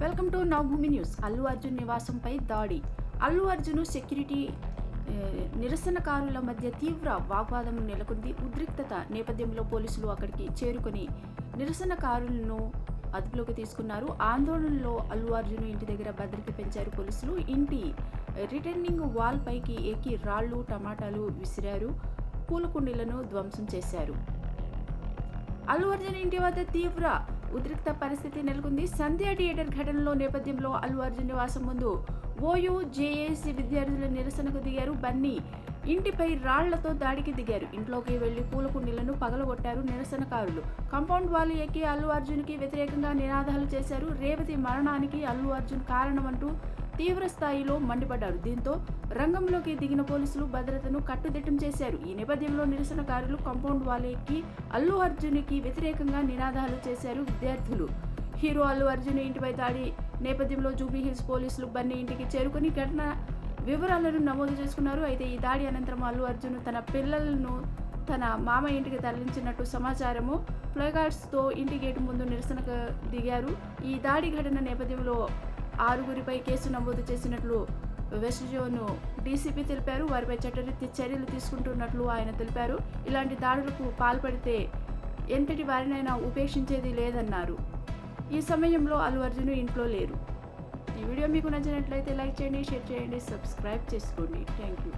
Welcome to Navabhoomi news. Allu Arjun నివాసంపై దాడి. Allu Arjun security నిరసనకారుల మధ్య తీవ్ర వాగ్వాదం నెలకొంది. ఉద్రిక్తత నేపథ్యంలో పోలీసులు అక్కడికి చేరుకొని నిరసనకారులను అదుపులోకి తీసుకున్నారు. ఆందోళనలో అల్లు అర్జున్ ఇంటి దగ్గర భద్రత పెంచారు పోలీసులు. ఇంటి రిటర్నింగ్ వాల్ పైకి ఎక్కి రాళ్ళు టమాటాలు విసిరారు. పూల కుండీలను ధ్వంసం చేశారు. అల్లు అర్జున్ ఇంటి వద్ద తీవ్ర ఉద్రిక్త పరిస్థితి నెలకొంది. సంధ్య థియేటర్ ఘటనలో నేపథ్యంలో అల్లు అర్జున్ నివాసం ముందు ఓయూ జేఏసీ విద్యార్థుల నిరసనకు దిగారు బన్నీ. ఇంటిపై రాళ్ళతో దాడికి దిగారు. ఇంట్లోకి వెళ్ళి పూల కుండీలను పగలగొట్టారు నిరసనకారులు. కాంపౌండ్ వాళ్ళు ఎక్కి అల్లు అర్జున్కి వ్యతిరేకంగా నినాదాలు చేశారు. రేవతి మరణానికి అల్లు అర్జున్ కారణమంటూ తీవ్ర స్థాయిలో మండిపడ్డారు. దీంతో రంగంలోకి దిగిన పోలీసులు భద్రతను కట్టుదిట్టం చేశారు. ఈ నేపథ్యంలో నిరసనకారులు కాంపౌండ్ వాలేకి అల్లు అర్జున్కి వ్యతిరేకంగా నినాదాలు చేశారు విద్యార్థులు. హీరో అల్లు అర్జున్ ఇంటిపై దాడి నేపథ్యంలో జూబీ హిల్స్ పోలీసులు బన్నీ ఇంటికి చేరుకుని ఘటన వివరాలను నమోదు చేసుకున్నారు. అయితే ఈ దాడి అనంతరం అల్లు అర్జున్ తన పిల్లలను తన మామ ఇంటికి తరలించినట్టు సమాచారము ప్లగార్డ్స్తో ఇంటి గేటు ముందు నిరసనకు దిగారు. ఈ దాడి ఘటన నేపథ్యంలో ఆరుగురిపై కేసు నమోదు చేసినట్లు వెస్ట్ జోన్ డీసీపీ తెలిపారు. వారిపై చట్టరీత్యా చర్యలు తీసుకుంటున్నట్లు ఆయన తెలిపారు. ఇలాంటి దాడులకు పాల్పడితే ఎంతటి వారినైనా ఉపేక్షించేది లేదన్నారు. ఈ సమయంలో అల్లు అర్జున్ ఇంట్లో లేరు. ఈ వీడియో మీకు నచ్చినట్లయితే లైక్ చేయండి షేర్ చేయండి సబ్స్క్రైబ్ చేసుకోండి. Thank you.